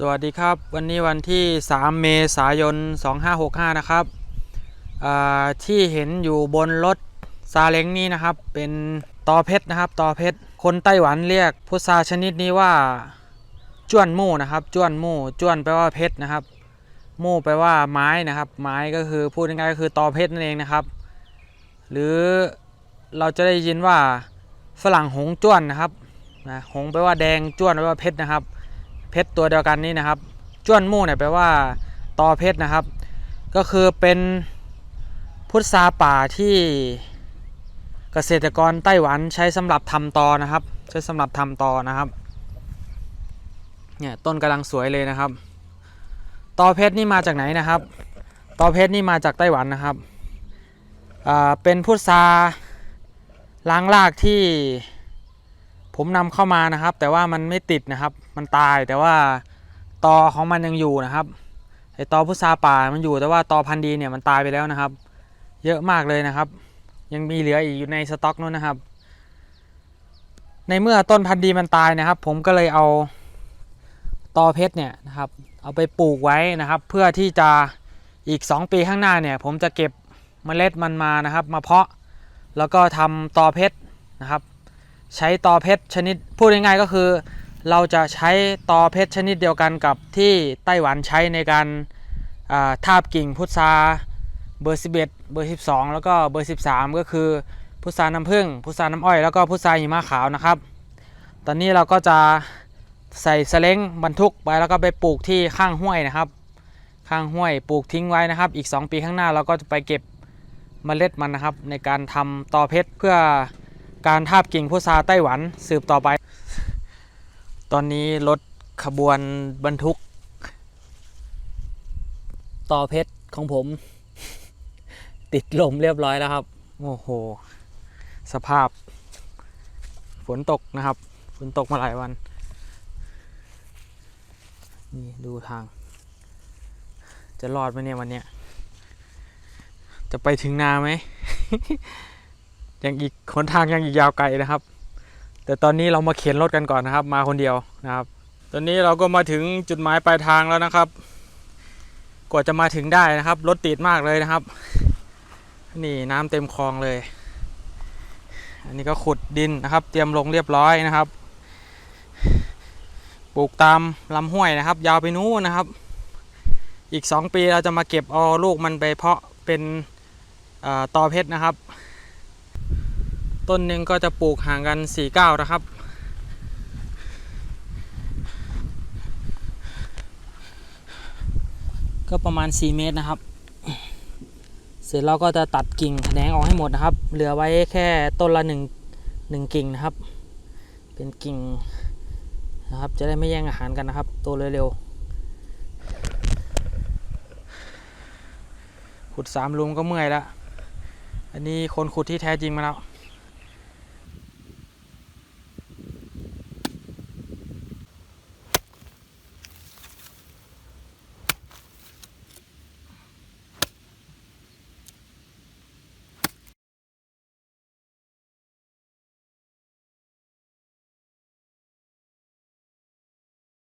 สวัสดีครับ วันนี้วันที่ 3 เมษายน 2565 นะครับที่เห็นอยู่บนรถซาเล้งนี่นะครับ เป็นตอเพชรนะครับตอเพชรคนไต้หวันเรียกพุทราชนิดนี้ว่าจ้วนมู่นะครับจ้วนมู่จ้วนแปลว่าเพชรนะครับ มู่แปลว่าไม้นะครับ ไม้ก็คือพูดง่ายๆก็คือตอเพชรนั่นเองนะครับ หรือเราจะได้ยินว่าฝรั่งหงจ้วนนะครับนะหงแปลว่าแดงจ้วนแปลว่าเพชรนะครับ เพชรตัวเดียวกันนี่นะครับจ้วนมู่เนี่ยแปลว่าตอเพชรนะครับ ก็คือเป็นพุทราป่าที่เกษตรกรไต้หวันใช้สำหรับทำตอนะครับ ใช้สำหรับทำตอนะครับเนี่ยต้นกำลังสวยเลยนะครับ ตอเพชรนี่มาจากไหนนะครับ ตอเพชรนี่มาจากไต้หวันนะครับอ่าเป็นพุทราล้างรากที่ ผมนำเข้ามานะครับ แต่ว่ามันไม่ติดนะครับ มันตายแต่ว่าตอของมันยังอยู่นะครับไอตอพุทราป่ามันอยู่แต่ว่าตอพันธุ์ดีเนี่ยมันตายไปแล้วนะครับ เยอะมากเลยนะครับ ยังมีเหลืออีกอยู่ในสต็อกนู้นนะครับ ในเมื่อต้นพันธุ์ดีมันตายนะครับ ผมก็เลยเอาตอเพชรเนี่ยนะครับ เอาไปปลูกไว้นะครับ เพื่อที่จะอีก 2 ปีข้างหน้าเนี่ย ผมจะเก็บเมล็ดมันมานะครับ มาเพาะแล้วก็ทำตอเพชรนะครับ ใช้ตอเพชรชนิด พูดง่ายๆก็คือ เราจะใช้ตอเพชรชนิดเดียวกันกับที่ไต้หวันใช้ในการาทาบกิ่งพุทราเบอร์ 11 เบอร์ 12 แล้วก็เบอร์ 13 ก็คือพุทราน้ำผึ้งพุทราน้ำอ้อยแล้วก็พุทราหิมะขาวนะครับ ตอนนี้เราก็จะใส่สเล้งบรรทุกไปแล้วก็ไปปลูกที่ข้างห้วยนะครับ ข้างห้วยปลูกทิ้งไว้นะครับ อีก 2 ปีข้างหน้าเราก็จะไปเก็บเมล็ดมันนะครับ ในการทำตอเพชรเพื่อ การทาบกิ่งพุทราไต้หวันสืบต่อไป ตอนนี้รถขบวนบรรทุก ต่อเพชรของผม ติดลมเรียบร้อยแล้วครับ โอ้โห สภาพ ฝนตกนะครับ ฝนตกมาหลายวัน นี่ดูทาง จะรอดไหมเนี่ยวันเนี้ยจะไปถึงนาไหม ยังอีกหนทางยังอีกยาวไกลนะครับ แต่ตอนนี้เรามาเข็นรถกันก่อนนะครับ มาคนเดียวนะครับ ตอนนี้เราก็มาถึงจุดหมายปลายทางแล้วนะครับกว่าจะมาถึงได้นะครับรถติดมากเลยนะครับ นี่น้ำเต็มคลองเลย อันนี้ก็ขุดดินนะครับ เตรียมลงเรียบร้อยนะครับปลูกตามลำห้วยนะครับ ยาวไปนู้นนะครับ อีก 2 ปีเราจะมาเก็บเอาลูกมันไปเพาะเป็นตอเพชรนะครับ ต้นหนึ่งก็จะปลูกห่างกัน4เก้านะครับ ก็ประมาณ 4 เมตรนะครับ เสร็จเราก็จะตัดกิ่งแขนงออกให้หมดนะครับ เหลือไว้แค่ต้นละ1 1กิ่งนะครับ เป็นกิ่งนะครับ จะได้ไม่แย่งอาหารกันนะครับ โตเร็วๆขุดสามลุมก็เมื่อยแล้ว อันนี้คนขุดที่แท้จริงมาแล้ว